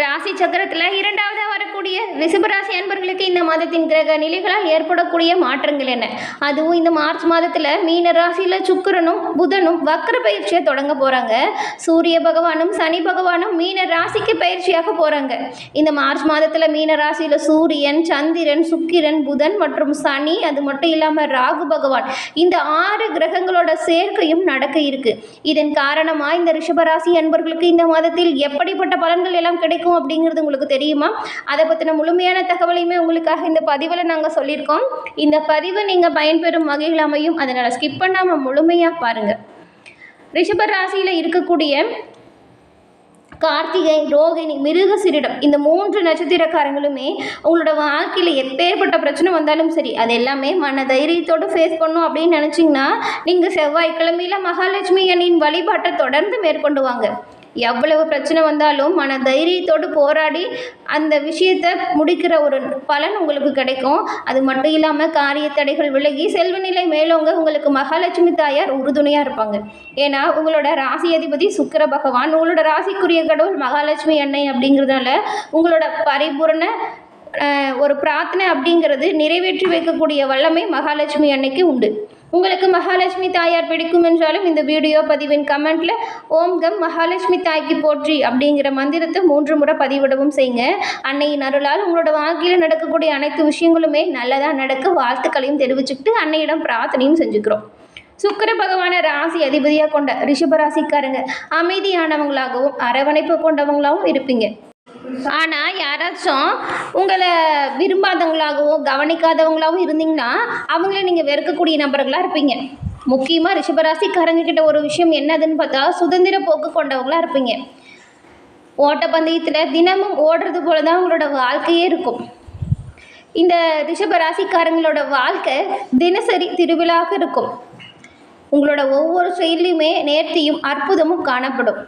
ராசி சக்கரத்தில் இரண்டாவதாக வரக்கூடிய ரிஷபராசி அன்பர்களுக்கு இந்த மாதத்தின் கிரக நிலைகளால் ஏற்படக்கூடிய மாற்றங்கள் என்ன? அதுவும் இந்த மார்ச் மாதத்தில் மீன ராசியில் சுக்கிரனும் புதனும் வக்கர பயிற்சியை தொடங்க போகிறாங்க சூரிய பகவானும் சனி பகவானும் மீன ராசிக்கு பயிற்சியாக போகிறாங்க இந்த மார்ச் மாதத்தில் மீன ராசியில் சூரியன் சந்திரன் சுக்கிரன் புதன் மற்றும் சனி அது மட்டும் இல்லாமல் ராகு பகவான் இந்த ஆறு கிரகங்களோட சேர்க்கையும் நடக்க இருக்கு. இதன் காரணமாக இந்த ரிஷபராசி அன்பர்களுக்கு இந்த மாதத்தில் எப்படிப்பட்ட பலன்கள் எல்லாம் கிடைக்கும்? அப்படிங்கிறது உங்களுக்கு தெரியுமா? அதை பற்றின முழுமையான தகவலையுமே உங்களுக்காக இந்த பதிவில் நாங்கள் சொல்லியிருக்கோம். இந்த பதிவு நீங்கள் பயன்பெறும் வகையில் அமையும். அதனால் ஸ்கிப் பண்ணாமல் முழுமையாக பாருங்கள் ரிஷப ராசியில் இருக்கக்கூடிய கார்த்திகை ரோகிணி மிருகசிரிடம் இந்த மூன்று நட்சத்திரக்காரங்களுமே உங்களோட வாழ்க்கையில் எப்பேற்பட்ட பிரச்சனை வந்தாலும் சரி அது எல்லாமே மன தைரியத்தோடு ஃபேஸ் பண்ணும் அப்படின்னு நினச்சிங்கன்னா நீங்கள் செவ்வாய்க்கிழமையில் மகாலட்சுமி அணியின் வழிபாட்டை தொடர்ந்து மேற்கொண்டு வாங்க. எவ்வளவு பிரச்சனை வந்தாலும் மன தைரியத்தோடு போராடி அந்த விஷயத்தை முடிக்கிற ஒரு பலன் உங்களுக்கு கிடைக்கும். அது மட்டும் இல்லாமல் காரிய தடைகள் விலகி செல்வநிலை மேலோங்க உங்களுக்கு மகாலட்சுமி தாயார் உறுதுணையாக இருப்பாங்க. ஏன்னா உங்களோட ராசி அதிபதி சுக்கிர பகவான் உங்களோட ராசிக்குரிய கடவுள் மகாலட்சுமி அன்னை அப்படிங்கிறதுனால உங்களோட பரிபூரண ஒரு பிரார்த்தனை அப்படிங்கிறது நிறைவேற்றி வைக்கக்கூடிய வல்லமை மகாலட்சுமி அன்னைக்கு உண்டு. உங்களுக்கு மகாலட்சுமி தாயார் பிடிக்கும் என்றாலும் இந்த வீடியோ பதிவின் கமெண்ட்ல ஓம் கம் மகாலட்சுமி தாய்க்கு போற்றி அப்படிங்கிற மந்திரத்தை மூன்று முறை பதிவிடவும் செய்யுங்க. அன்னையின் அருளால் உங்களோட வாழ்க்கையில் நடக்கக்கூடிய அனைத்து விஷயங்களுமே நல்லதாக நடக்க வாழ்த்துக்களையும் தெரிவிச்சுக்கிட்டு அன்னையிடம் பிரார்த்தனையும் செஞ்சுக்கிறோம். சுக்கிர பகவான ராசி அதிபதியாக கொண்ட ரிஷபராசிக்காரங்க அமைதியானவங்களாகவும் அரவணைப்பு கொண்டவங்களாகவும் இருப்பீங்க. ஆனால் யாராச்சும் உங்களை விரும்பாதவங்களாகவும் கவனிக்காதவங்களாகவும் இருந்தீங்கன்னா அவங்கள நீங்கள் வெறுக்கக்கூடிய நபர்களாக இருப்பீங்க. முக்கியமாக ரிஷபராசிக்காரங்கக்கிட்ட ஒரு விஷயம் என்னதுன்னு பார்த்தா சுதந்திர போக்கு கொண்டவங்களாக இருப்பீங்க. ஓட்டப்பந்தயத்தில் தினமும் ஓடுறது போல தான் உங்களோட வாழ்க்கையே இருக்கும். இந்த ரிஷப ராசிக்காரங்களோட வாழ்க்கை தினசரி திருவிழாக இருக்கும். உங்களோட ஒவ்வொரு செயலையுமே நேர்த்தியும் அற்புதமும் காணப்படும்.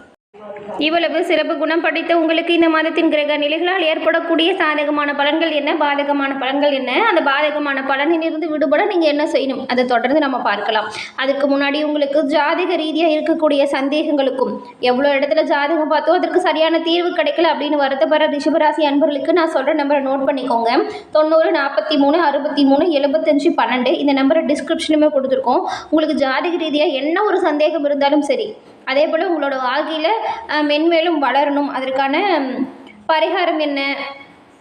இவ்வளவு சிறப்பு குணம் படைத்த உங்களுக்கு இந்த மாதத்தின் கிரக நிலைகளால் ஏற்படக்கூடிய சாதகமான பலன்கள் என்ன? பாதகமான பலன்கள் என்ன? அந்த பாதகமான பலனிலிருந்து விடுபட நீங்கள் என்ன செய்யணும்? அதை தொடர்ந்து நம்ம பார்க்கலாம். அதுக்கு முன்னாடி உங்களுக்கு ஜாதக ரீதியாக இருக்கக்கூடிய சந்தேகங்களுக்கும் எவ்வளோ இடத்துல ஜாதகம் பார்த்தோ அதற்கு சரியான தீர்வு கிடைக்கல அப்படின்னு வருத்தப்படுற ரிஷபராசி அன்பர்களுக்கு நான் சொல்கிற நம்பரை நோட் பண்ணிக்கோங்க. தொண்ணூறு நாற்பத்தி மூணு அறுபத்தி மூணு எழுபத்தஞ்சு பன்னெண்டு இந்த நம்பரை டிஸ்கிரிப்ஷனுமே கொடுத்துருக்கோம். உங்களுக்கு ஜாதக ரீதியாக என்ன ஒரு சந்தேகம் இருந்தாலும் சரி அதே போல் உங்களோட வாழ்க்கையில் மென்மேலும் வளரணும். அதற்கான பரிகாரம் என்ன?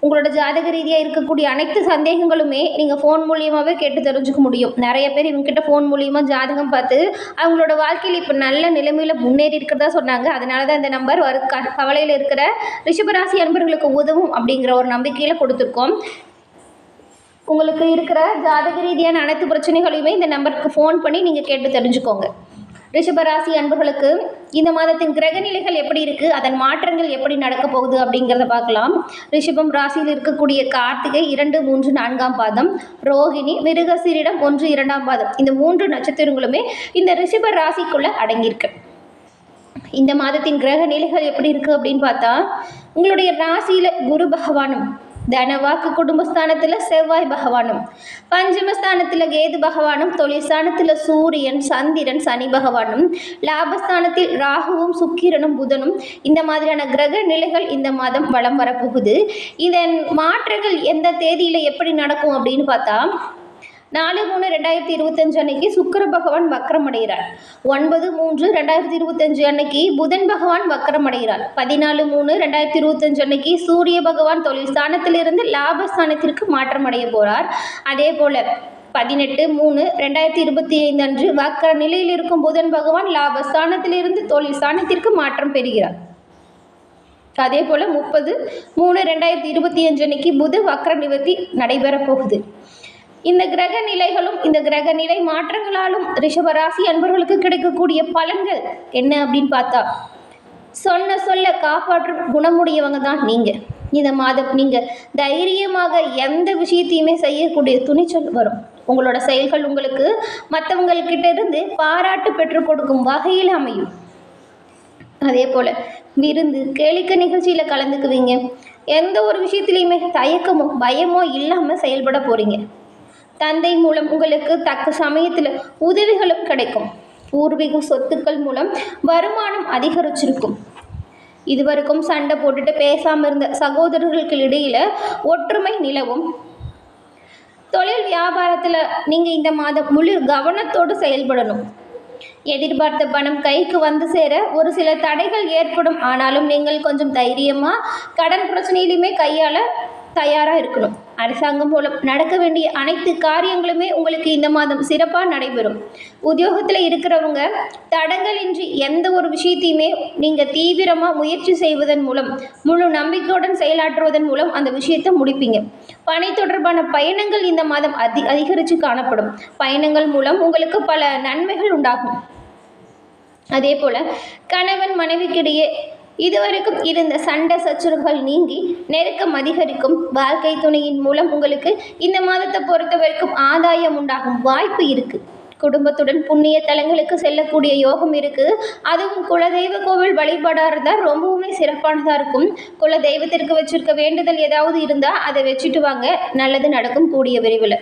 உங்களோட ஜாதக ரீதியாக இருக்கக்கூடிய அனைத்து சந்தேகங்களுமே நீங்கள் ஃபோன் மூலியமாகவே கேட்டு தெரிஞ்சுக்க முடியும். நிறைய பேர் இவங்ககிட்ட ஃபோன் மூலியமாக ஜாதகம் பார்த்து அவங்களோட வாழ்க்கையில் இப்போ நல்ல நிலைமையில் முன்னேறி இருக்கிறதா சொன்னாங்க. அதனால தான் இந்த நம்பர் வரு க கவலையில் இருக்கிற ரிஷபராசி அன்பர்களுக்கு உதவும் அப்படிங்கிற ஒரு நம்பிக்கையில் கொடுத்துருக்கோம். உங்களுக்கு இருக்கிற ஜாதக ரீதியான அனைத்து பிரச்சனைகளையுமே இந்த நம்பருக்கு ஃபோன் பண்ணி நீங்கள் கேட்டு தெரிஞ்சுக்கோங்க. ரிஷபராசி அன்பர்களுக்கு இந்த மாதத்தின் கிரக நிலைகள் எப்படி இருக்குது அதன் மாற்றங்கள் எப்படி நடக்க போகுது அப்படிங்கிறத பார்க்கலாம். ரிஷபம் ராசியில் இருக்கக்கூடிய கார்த்திகை இரண்டு மூன்று நான்காம் பாதம். ரோகிணி மிருகசீரிடம் ஒன்று இரண்டாம் பாதம். இந்த மூன்று நட்சத்திரங்களுமே இந்த ரிஷப ராசிக்குள்ளே அடங்கியிருக்கு. இந்த மாதத்தின் கிரக நிலைகள் எப்படி இருக்குது அப்படின்னு பார்த்தா உங்களுடைய ராசியில் குரு பகவானும் தனவாக்கு குடும்பஸ்தானத்தில் செவ்வாய் பகவானும் பஞ்சமஸ்தானத்தில் கேது பகவானும் தொழிற்ஸ்தானத்தில் சூரியன் சந்திரன் சனி பகவானும் லாபஸ்தானத்தில் ராகுவும் சுக்கிரனும் புதனும் இந்த மாதிரியான கிரக நிலைகள் இந்த மாதம் வலம் வரப்போகுது. இதன் மாற்றங்கள் எந்த தேதியில் எப்படி நடக்கும் அப்படின்னு பார்த்தா நாலு மூணு ரெண்டாயிரத்தி இருபத்தஞ்சு அன்னைக்கு சுக்கர பகவான் வக்ரம் அடைகிறார் ஒன்பது மூன்று ரெண்டாயிரத்தி இருபத்தஞ்சு அன்னைக்கு புதன் பகவான் வக்ரம் அடைகிறார் பதினாலு மூணு ரெண்டாயிரத்தி இருபத்தஞ்சு அன்னைக்கு சூரிய பகவான் தொழில் ஸ்தானத்திலிருந்து லாபஸ்தானத்திற்கு மாற்றம் அடைய போகிறார் அதே போல் பதினெட்டு மூணு ரெண்டாயிரத்தி இருபத்தி ஐந்து அன்று வக்கர நிலையில் இருக்கும் புதன் பகவான் லாபஸ்தானத்திலிருந்து தொழில் ஸ்தானத்திற்கு மாற்றம் பெறுகிறார். அதே போல் முப்பது மூணு ரெண்டாயிரத்தி இருபத்தி அஞ்சு அன்னைக்கு புத வக்கர நிவர்த்தி நடைபெறப் போகுது. இந்த கிரக நிலைகளும் இந்த கிரக நிலை மாற்றங்களாலும் ரிஷபராசி அன்பர்களுக்கு கிடைக்கக்கூடிய பலன்கள் என்ன அப்படின்னு பார்த்தா சொன்ன சொல்ல காப்பாற்றும் குணமுடையவங்க தான் நீங்கள் இந்த மாதம் நீங்கள் தைரியமாக எந்த விஷயத்தையுமே செய்யக்கூடிய துணிச்சல் வரும். உங்களோட செயல்கள் உங்களுக்கு மற்றவங்கள்கிட்ட இருந்து பாராட்டு பெற்றுக் கொடுக்கும் வகையில் அமையும். அதே போல் விருந்து கேளிக்கை நிகழ்ச்சியில் கலந்துக்குவீங்க. எந்த ஒரு விஷயத்துலையுமே தயக்கமோ பயமோ இல்லாமல் செயல்பட போகிறீங்க தந்தை மூலம் உங்களுக்கு தக்க சமயத்தில் உதவிகளும் கிடைக்கும். பூர்வீக சொத்துக்கள் மூலம் வருமானம் அதிகரிச்சிருக்கும். இதுவரைக்கும் சண்டை போட்டுட்டு பேசாமல் இருந்த சகோதரர்களுக்கு இடையில் ஒற்றுமை நிலவும். தொழில் வியாபாரத்தில் நீங்கள் இந்த மாதம் முழு கவனத்தோடு செயல்படணும். எதிர்பார்த்த பணம் கைக்கு வந்து சேர ஒரு சில தடைகள் ஏற்படும். ஆனாலும் நீங்கள் கொஞ்சம் தைரியமாக கடன் பிரச்சனையிலுமே கையாள தயாராக இருக்கணும். அரசாங்கம் மூலம் நடக்க வேண்டிய அனைத்து காரியங்களுமே உங்களுக்கு இந்த மாதம் சிறப்பாக நடைபெறும். உத்தியோகத்தில் இருக்கிறவங்க தடங்களின்றி எந்த ஒரு விஷயத்தையுமே நீங்கள் தீவிரமாக முயற்சி செய்வதன் மூலம் முழு நம்பிக்கையுடன் செயலாற்றுவதன் மூலம் அந்த விஷயத்தை முடிப்பீங்க. பணி தொடர்பான பயணங்கள் இந்த மாதம் அதி அதிகரித்து காணப்படும். பயணங்கள் மூலம் உங்களுக்கு பல நன்மைகள் உண்டாகும். அதே போல் கணவன் மனைவிக்கிடையே இதுவரைக்கும் இருந்த சண்டை சச்சரவுகள் நீங்கி நெருக்கம் அதிகரிக்கும் வாழ்க்கை துணையின் மூலம் உங்களுக்கு இந்த மாதத்தை பொறுத்த வரைக்கும் ஆதாயம் உண்டாகும் வாய்ப்பு இருக்குது குடும்பத்துடன் புண்ணிய தலங்களுக்கு செல்லக்கூடிய யோகம் இருக்குது அதுவும் குலதெய்வ கோவில் வழிபாடாக இருந்தால் ரொம்பவுமே சிறப்பானதாக இருக்கும். குல தெய்வத்திற்கு வச்சுருக்க வேண்டுதல் ஏதாவது இருந்தால் அதை வச்சுட்டு வாங்க. நல்லது நடக்கும். கூடிய விரைவில்.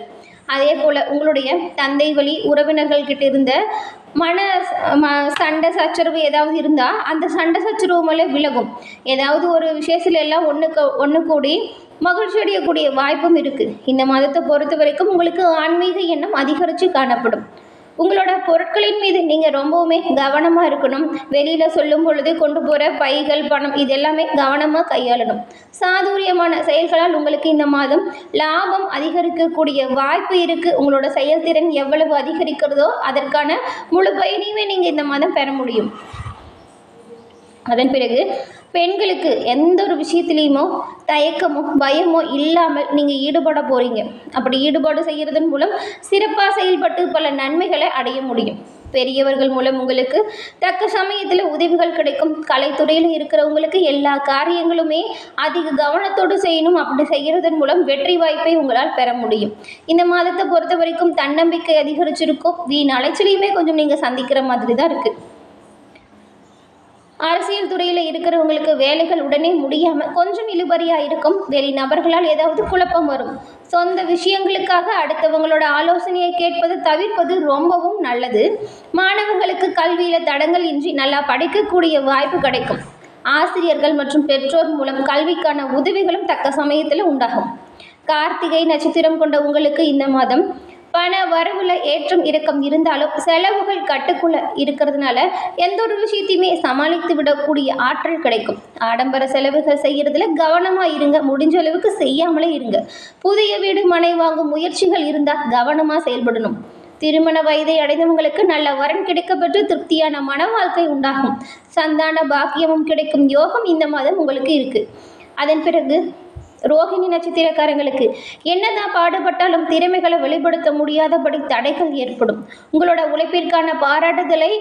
அதே போல் உங்களுடைய தந்தை வழி உறவினர்கள்கிட்ட இருந்த மன ம சண்டை சச்சரவு ஏதாவது இருந்தால் அந்த சண்டை சச்சரவு மேலே விலகும். ஏதாவது ஒரு விஷயத்துல எல்லாம் ஒன்றுக்கு ஒன்று கூடி மகிழ்ச்சி அடையக்கூடிய வாய்ப்பும் இருக்குது இந்த மாதத்தை பொறுத்த வரைக்கும் உங்களுக்கு ஆன்மீக எண்ணம் அதிகரித்து காணப்படும். உங்களோட பொருட்களின் மீது நீங்கள் ரொம்பவுமே கவனமாக இருக்கணும். வெளியில் சொல்லும் பொழுது கொண்டு போகிற பைகள் பணம் இது எல்லாமே கவனமாக கையாளணும். சாதுரியமான செயல்களால் உங்களுக்கு இந்த மாதம் லாபம் அதிகரிக்கக்கூடிய வாய்ப்பு இருக்குது உங்களோட செயல்திறன் எவ்வளவு அதிகரிக்கிறதோ அதற்கான முழு பயனையுமே நீங்கள் இந்த மாதம் பெற முடியும். அதன் பிறகு பெண்களுக்கு எந்த ஒரு விஷயத்துலேயுமோ தயக்கமோ பயமோ இல்லாமல் நீங்கள் ஈடுபட போகிறீங்க அப்படி ஈடுபாடு செய்கிறதன் மூலம் சிறப்பாக செயல்பட்டு பல நன்மைகளை அடைய முடியும். பெரியவர்கள் மூலம் உங்களுக்கு தக்க சமயத்தில் உதவிகள் கிடைக்கும். கலைத்துறையில் இருக்கிறவங்களுக்கு எல்லா காரியங்களுமே அதிக கவனத்தோடு செய்யணும். அப்படி செய்கிறதன் மூலம் வெற்றி வாய்ப்பை உங்களால் பெற முடியும். இந்த மாதத்தை பொறுத்த வரைக்கும் தன்னம்பிக்கை அதிகரிச்சிருக்கும். வீண் அலைச்சலையுமே கொஞ்சம் நீங்கள் சந்திக்கிற மாதிரி தான் இருக்குது அரசியல் துறையில் இருக்கிறவங்களுக்கு வேலைகள் உடனே முடியாமல் கொஞ்சம் இழுபறியாக இருக்கும். வெளி நபர்களால் ஏதாவது குழப்பம் வரும். சொந்த விஷயங்களுக்காக அடுத்தவங்களோட ஆலோசனையை கேட்பது தவிர்ப்பது ரொம்பவும் நல்லது. மாணவர்களுக்கு கல்வியில் தடங்கள் இன்றி நல்லா படிக்கக்கூடிய வாய்ப்பு கிடைக்கும். ஆசிரியர்கள் மற்றும் பெற்றோர் மூலம் கல்விக்கான உதவிகளும் தக்க சமயத்தில் உண்டாகும். கார்த்திகை நட்சத்திரம் கொண்ட உங்களுக்கு இந்த மாதம் பண வரவுல ஏற்றம் இறக்கம் இருந்தாலும் செலவுகள் கட்டுக்குள்ள இருக்கிறதுனால எந்த ஒரு விஷயத்தையுமே சமாளித்து விடக்கூடிய ஆற்றல் கிடைக்கும். ஆடம்பர செலவுகள் செய்யறதுல கவனமா இருங்க. முடிஞ்ச அளவுக்கு செய்யாமலே இருங்க. புதிய வீடு மனை வாங்கும் முயற்சிகள் இருந்தால் கவனமா செயல்படணும். திருமண வயதை அடைந்தவங்களுக்கு நல்ல வரன் கிடைக்கப்பெற்று திருப்தியான மன வாழ்க்கை உண்டாகும். சந்தான பாக்கியமும் கிடைக்கும். யோகம் இந்த மாதம் உங்களுக்கு இருக்கு. அதன் பிறகு ரோஹிணி நட்சத்திரக்காரங்களுக்கு என்னதான் பாடுபட்டாலும் திறமைகளை வெளிப்படுத்த முடியாதபடி தடைகள் ஏற்படும். உங்களோட உழைப்பிற்கான பாராட்டுதலை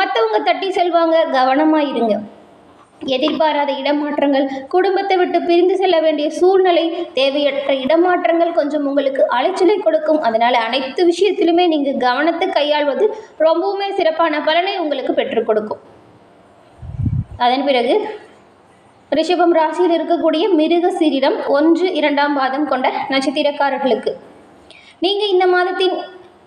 மற்றவங்க தட்டி செல்வாங்க கவனமாக இருங்க. எதிர்பாராத இடமாற்றங்கள் குடும்பத்தை விட்டு பிரிந்து செல்ல வேண்டிய சூழ்நிலை தேவையற்ற இடமாற்றங்கள் கொஞ்சம் உங்களுக்கு அலைச்சலை கொடுக்கும். அதனால் அனைத்து விஷயத்திலுமே நீங்கள் கவனத்தை கையாள்வது ரொம்பவுமே சிறப்பான பலனை உங்களுக்கு பெற்றுக் கொடுக்கும். அதன் பிறகு ரிஷபம் ராசியில் இருக்கக்கூடிய மிருக சீரிடம் ஒன்று இரண்டாம் பாதம் கொண்ட நட்சத்திரக்காரர்களுக்கு. நீங்கள் இந்த மாதத்தின்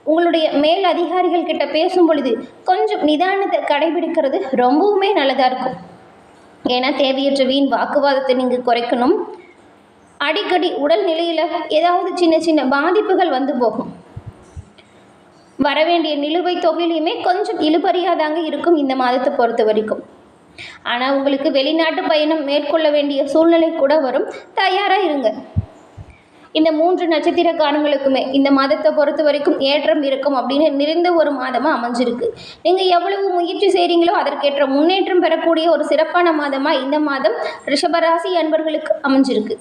உங்களுடைய மேல் அதிகாரிகள் கிட்ட பேசும் பொழுது கொஞ்சம் நிதானத்தை கடைபிடிக்கிறது ரொம்பவுமே நல்லதாக இருக்கும். ஏன்னா தேவையற்ற வீண் வாக்குவாதத்தை நீங்கள் குறைக்கணும். அடிக்கடி உடல் நிலையில் ஏதாவது சின்ன சின்ன பாதிப்புகள் வந்து போகும். வரவேண்டிய நிலுவைத் தொகையிலையுமே கொஞ்சம் இழுபறியாதாங்க இருக்கும் இந்த மாதத்தை பொறுத்த வரைக்கும். ஆனால் உங்களுக்கு வெளிநாட்டு பயணம் மேற்கொள்ள வேண்டிய சூழ்நிலை கூட வரும். தயாராக இருங்க. இந்த மூன்று நட்சத்திரக்காரங்களுக்குமே இந்த மாதத்தை பொறுத்த வரைக்கும் ஏற்றம் இருக்கும் அப்படின்னு நிறைந்த ஒரு மாதமாக அமைஞ்சிருக்கு. நீங்கள் எவ்வளவு முயற்சி செய்கிறீங்களோ அதற்கேற்ற முன்னேற்றம் பெறக்கூடிய ஒரு சிறப்பான மாதமாக இந்த மாதம் ரிஷபராசி அன்பர்களுக்கு அமைஞ்சிருக்கு.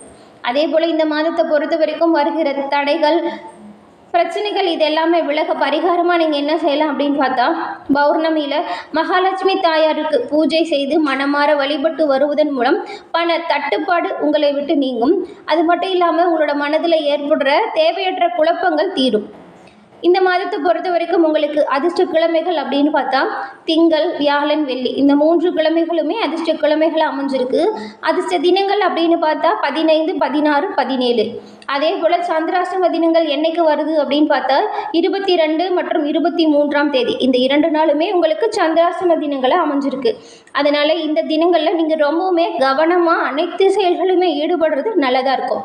அதே போல் இந்த மாதத்தை பொறுத்த வரைக்கும் வருகிற தடைகள் பிரச்சனைகள் இது எல்லாமே விலக பரிகாரமாக நீங்கள் என்ன செய்யலாம் அப்படின்னு பார்த்தா பௌர்ணமியில் மகாலட்சுமி தாயாருக்கு பூஜை செய்து மனமாற வழிபட்டு வருவதன் மூலம் பண தட்டுப்பாடு உங்களை விட்டு நீங்கும். அது மட்டும் இல்லாமல் உங்களோட மனதில் ஏற்படுற தேவையற்ற குழப்பங்கள் தீரும். இந்த மாதத்தை பொறுத்த வரைக்கும் உங்களுக்கு அதிர்ஷ்ட கிழமைகள் அப்படின்னு பார்த்தா திங்கள் வியாழன் வெள்ளி. இந்த மூன்று கிழமைகளுமே அதிர்ஷ்ட கிழமைகள் அமைஞ்சிருக்கு. அதிர்ஷ்ட தினங்கள் அப்படின்னு பார்த்தா பதினைந்து பதினாறு பதினேழு. அதே போல் சந்திராஷ்டம தினங்கள் என்னைக்கு வருது அப்படின்னு பார்த்தா இருபத்தி ரெண்டு மற்றும் இருபத்தி மூன்றாம் தேதி. இந்த இரண்டு நாளுமே உங்களுக்கு சந்திராஷ்டம தினங்களை அமைஞ்சிருக்கு. அதனால் இந்த தினங்களில் நீங்கள் ரொம்பவுமே கவனமாக அனைத்து செயல்களுமே ஈடுபடுறது நல்லதாக இருக்கும்.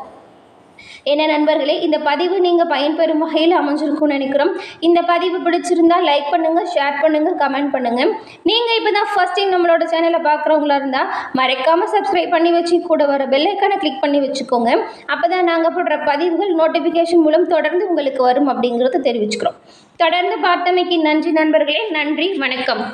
என்ன நண்பர்களே இந்த பதிவு நீங்கள் பயன்பெறும் வகையில் அமைஞ்சிருக்கும்னு நினைக்கிறோம். இந்த பதிவு பிடிச்சிருந்தா லைக் பண்ணுங்கள் ஷேர் பண்ணுங்கள் கமெண்ட் பண்ணுங்கள் நீங்கள் இப்போ தான் ஃபஸ்ட் டைம் நம்மளோட சேனலை பார்க்குறவங்களா இருந்தால் மறக்காமல் சப்ஸ்கிரைப் பண்ணி வச்சு கூட வர பெல்லைக்கானை கிளிக் பண்ணி வச்சுக்கோங்க. அப்போ தான் நாங்கள் போடுற பதிவுகள் நோட்டிஃபிகேஷன் மூலம் தொடர்ந்து உங்களுக்கு வரும் அப்படிங்கிறத தெரிவிச்சுக்கிறோம். தொடர்ந்து பார்த்தமைக்கு நன்றி நண்பர்களே நன்றி வணக்கம்.